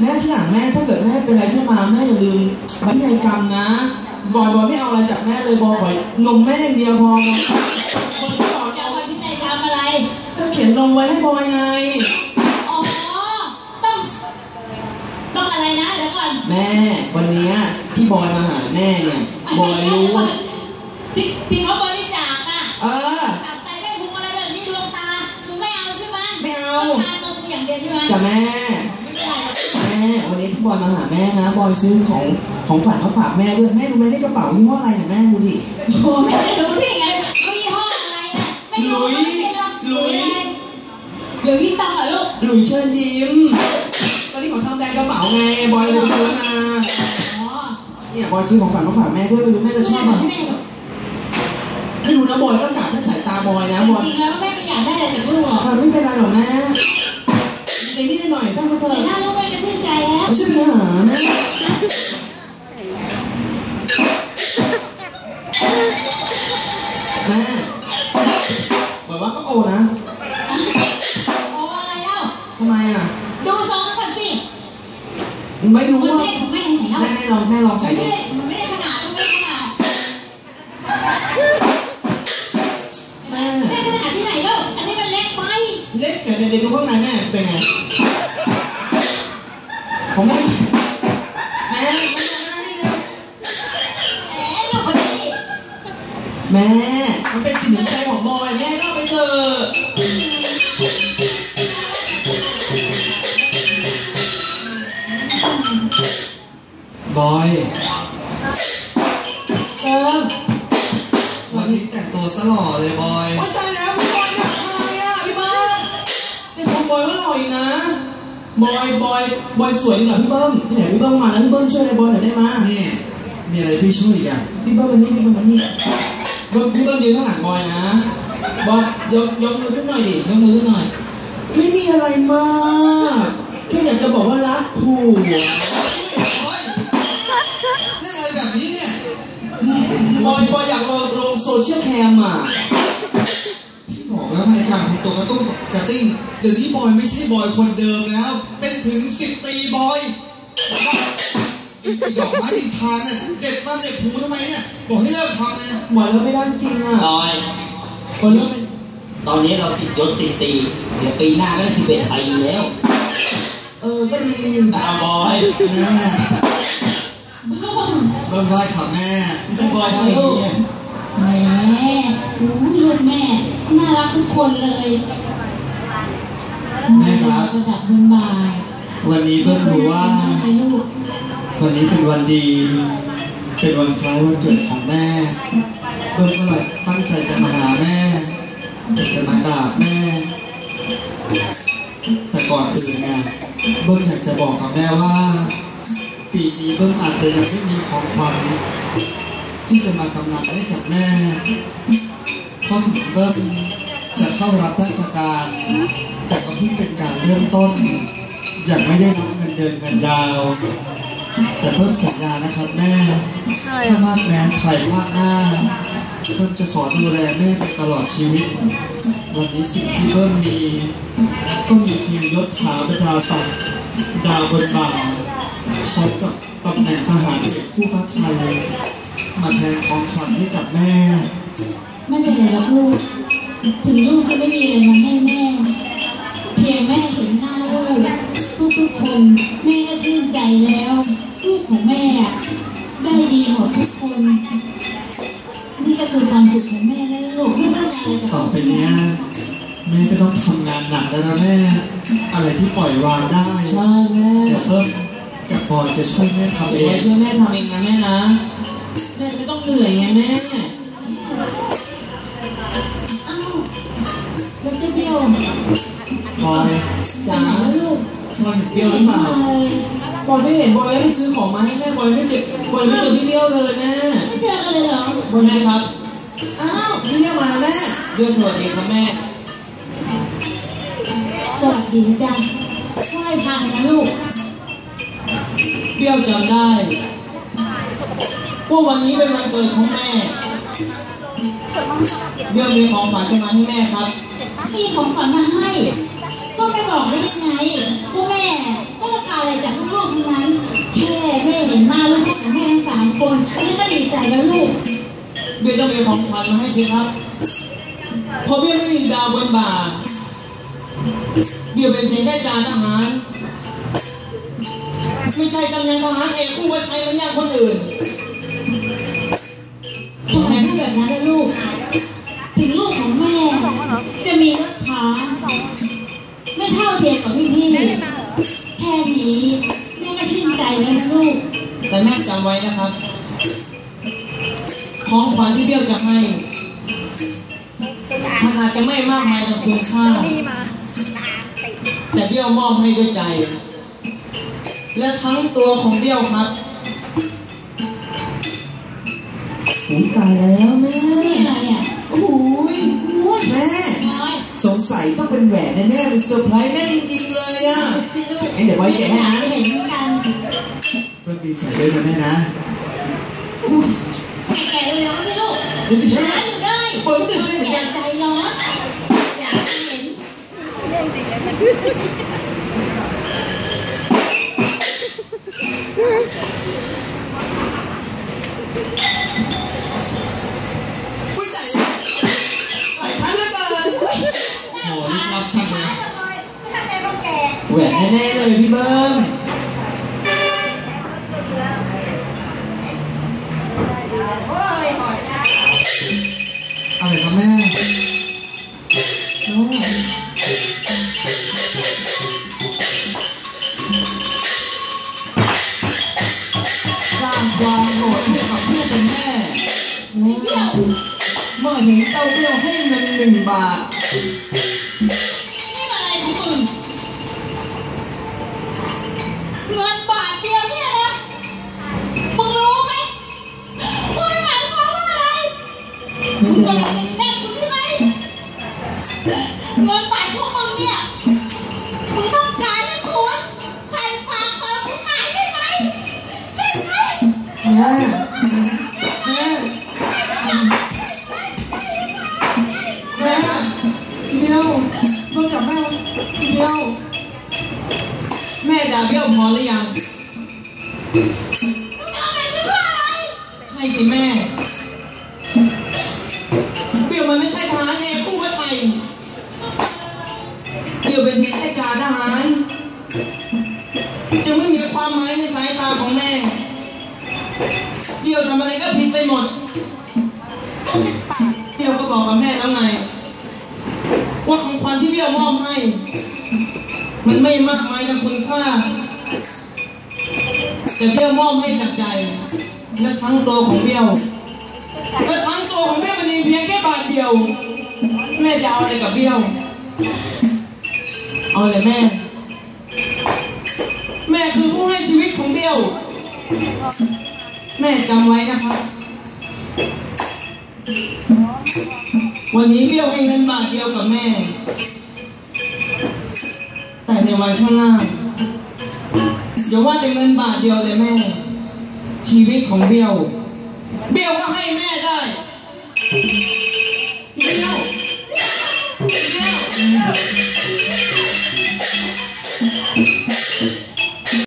ลังแม่ถ้าเกิดแม่เป็นอะไรขึ้นมาแม่อย่าลืมพินัยกรรมนะบอยบอยไม่เอาอะไรจากแม่เลยบอยขอนมแม่อย่างเดียวพอบอยบอยไม่ต่อจะเอาไปพินัยกรรมอะไร ก็เขียนนมไว้ให้บอยไง อ๋อ ต้อง ต้องอะไรนะเดี๋ยวก่อน แม่วันเนี้ยที่บอยมาหาแม่เนี่ยบอยรู้ว่าที่ที่เขาบริจาคอะเออตับไตได้พุงอะไรแบบนี้ดวงตาหนูไม่เอาใช่ไหมไม่เอาต้องการนมอย่างเดียวใช่ไหมจ้ะแม่ไม่เป็นไรหรอก แม่วันนี้ที่ บอยมาหาแม่นะ บอยซื้อของของฝันเขาฝากแม่ด้วย แม่รู้ไหมได้กระเป๋ายี่ห้ออะไรเนี่ยแม่ดูดิโอ้ไม่ได้รู้ได้ไงว่ายี่ห้ออะไรนะไม่รู้หลุยไม่ได้หรอกหลุยหลุยวิตตองเหรอลูก หลุยเชิญยิ้ม ตอนนี้เขาทำแบรนด์กระเป๋าไง บอยเลยซื้อมาอ๋อ เนี่ยบอยซื้อของฝันเขาฝากแม่ด้วยไม่รู้แม่จะชอบแม่ป่ะไม่ได้หรอกไม่รู้นะบอยก็กะแค่สายตาบอยนะบอยจริงๆแล้วแม่ไม่อยากได้อะไรจากลูกหรอกบอยไม่เป็นไรหรอกแม่เด็กนิดหน่อยถ้าเขาเถแต่อะถ้าลูกแไม่ใช่ปัญหาแม่แม่บอกว่าก็โอนะโอ้อะไรเล่า ทำไมอะ ดูทรงก่อนสิไม่รู้มันว่าใช่ของแม่ไหนเล่าแม่แม่ลองแม่ลองใส่มันดูไม่ได้มันไม่ได้ขนาดตรงนี้ขนาดแม่แม่ขนาดที่ไหนเล่าอันนี้มันเล็กไป เล็กเดี๋ยวเดี๋ยวดูข้างในแม่เป็นไง ผมแม่แม่แม่แม่นี่เดียวแหมลูกคนนี้แม่มันเป็นสินใจของบอยแม่ก็ไปเถอะบอยเออวันนี้แต่งตัวซะหล่อเลยบอยโอ๊ยตายแล้วบอยอยากทายอะพี่บ้านนี่ชมบอยว่าหล่ออีกนะ บอยบอยบอยสวยกว่าพี่เบิ้มที่ไหนพี่เบิ้มมาแล้วพี่เบิ้มช่วยอะไรบอยหน่อยได้ไหมยนี่มีอะไรพี่ช่วยอีกอะพี่เบิ้มมานี่พี่เบิ้มมานี่เบิ้มพี่เบิ้มยืนข้างหลังบอยนะบอยยกยกมือขึ้นหน่อยดิยกมือขึ้นหน่อย ไม่มีอะไรมากแค่อยากจะบอกว่ารักผัวเฮ้ยเล่นอะไรแบบนี้เนี่ยบอยบอยอยากลงลงโซเชียลแคมอะ พี่บอกแล้วรายการของตัวกระตุ้นกระ ติ้งเดี๋ยวนี้บอยไม่ใช่บอยคนเดิมแล้ว เป็นถึงสิบปีบอยไอ้ดอกไม้ดินทานน่ะเด็ดมาเด็ดหูทำไมเนี่ยบอกให้เลิกทำนะหมอยแล้วไม่ได้จริงอะบอยคนเริ่มเป็นตอนนี้เราติดยศสิบตีเดี๋ยวปีหน้าก็ได้สิบเอ็ดปีแล้ว เออก็ดีตามบอยแม่เริ่มไหว้ค่ะแม่บอยทำอย่างนี้แหมอู้ลูกแม่ น่ารักทุกคนเลย แม่ครับ ระดับเงินบาทวันนี้เพิ่งรู้ว่าวันนี้เป็นวันดี เป็นวันคล้ายวันเกิดของแม่เบิ้มก็เลยตั้งใจจะมาหาแม่อยากจะมากราบแม่ แต่ก่อนอื่นเนี่ยเบิ้มอยากจะบอกกับแม่ว่า ปีนี้เบิ้มอาจจะยังไม่มีของขวัญที่จะมากำลังให้กับแม่ เพราะถึงเบิ้มจะเข้ารับราชการ แต่ก็เพิ่งเป็นการเริ่มต้น ยังไม่ได้รับเงินเดือนเงินดาว แต่เพิ่มสัญญานะครับแม่ ถ้ามากแม้นภายภาคหน้าเพิ่มจะขอดูแลแม่ไปตลอดชีวิต วันนี้สิ่งที่เพิ่มมี ก็มีเพียงยศถาบรรดาศักดิ์ดาวบนบ่าพร้อมกับตำแหน่งทหารเอกคู่ฟ้าไทยมาแทนของขวัญให้กับแม่ ไม่เป็นไรหรอกลูก ถึงลูกจะไม่มีอะไรมาให้แม่ แม่ก็ชื่นใจแล้วลูกของแม่อะได้ดีหมดทุกคน นี่ก็คือความสุขของแม่แล้วลูกไม่ต้องการอะไรจากต่อไปเนี้ยแม่ไม่ต้องทำงานหนักแล้วนะแม่ อะไรที่ปล่อยวางได้ใช่แม่เดี๋ยวเพิ่มกับปอยจะช่วยแม่ทำเอเดี๋ยวง ช่วยแม่ทำเองนะแม่นะแม่ไม่ต้องเหนื่อยไงแม่ อ้าวแล้วเจะเบี้ยว ปอย ไป จ๋า ไหนแล้วลูก ปอย เห็นเปรี้ยวหรือเปล่าบอยไม่เห็นบอยไม่ซื้อของมาให้แม่บอยไม่เจอบอยไม่เจอพี่เลี้ยวเลยแม่ไม่เจอกันเลยเหรอบอยแม่ครับ อ้าวพี่เลี้ยวมาแล้วแม่เลี้ยวสวัสดีครับแม่ สวัสดีจ้ะไหว้พระนะลูกเลี้ยวจำได้ว่าวันนี้เป็นวันเกิดของแม่เลี้ยวมีของขวัญจะมาให้แม่ครับมีของขวัญมาให้ ก็ไม่บอกได้ยังไง คนนี่ก็ดีใจแล้วลูก เบียร์ต้องมีของขวัญมาให้สิครับเพราะเบียร์ไม่มีดาวบนบ่า เบียร์เป็นเพียงแค่จานทหาร ไม่ใช่ตำแหน่งทหารเอกคู่วัดไทยมันอย่างคนอื่น ของขวัญที่เบี้ยวจะให้ มันอาจจะไม่มากมายแต่คุณค่า แต่เบี้ยวมอบให้ด้วยใจ และทั้งตัวของเบี้ยวครับอุ้ยตายแล้วแม่นี่อะไรอะโอ้ยโอ้ยแม่น้อยสงสัยต้องเป็นแหวนแน่ๆเป็นเซอร์ไพรส์แม่จริงๆเลยอะสิลูกงั้นเดี๋ยวไว้แกะให้นะเห็นกันเบิ้มดีใจด้วยนะแม่นะ แกะเร็วๆสิลูก ดูสิหาแม่อยู่ได้เปิดตื่นเต้นเหมือนแกกันใจร้อนอยากเห็นอุ้ยตายแล้วหลายชั้นเหลือเกินโอ้ลึกลับจังเลยถ้าแกก็แกะแหวนแน่ๆเลยพี่เบิ้ม ครับแม่โอ้สร้างความโกรธให้กับผู้เป็นแม่เบี้ยวเมื่อเห็นเจ้าเบี้ยวให้เงินหนึ่งบาท นี่มันอะไรของมึง เงินบาทเดียวเนี่ยนะ มึงรู้ไหมว่ามันหมายความว่าอะไร มึงกำลัง แม่แม่เบี้ยวเบิ้งจับแม่ไว้เบี้ยว แม่ด่าเบี้ยวพอหรือยังมึงทำอะไรใช่สิแม่ เบี้ยวมันไม่ใช่ทหารเอกคู่พระไทยเบี้ยวเป็นเพียงแค่จ่าทหาร จึงไม่มีความหมายในสายตาของแม่ เบี้ยวทำอะไรก็ผิดไปหมดเบี้ยวก็บอกกับแม่แล้วไง ว่าของขวัญที่เบี้ยวมอบให้ มันไม่มากมายในคุณค่า แต่เบี้ยวมอบให้จากใจ และทั้งตัวของเบี้ยวและทั้งตัวของเบี้ยมันมีเพียงแค่บาทเดียว แม่จะเอาอะไรกับเบี้ยว เอาเลยแม่ แม่คือผู้ให้ชีวิตของเบี้ยว แม่จำไว้นะครับ วันนี้เบี้ยวให้เงินบาทเดียวกับแม่ แต่ในวันข้างหน้าอย่าว่าแต่เงินบาทเดียวเลยแม่ ชีวิตของเบี้ยว เบี้ยวก็ให้แม่ได้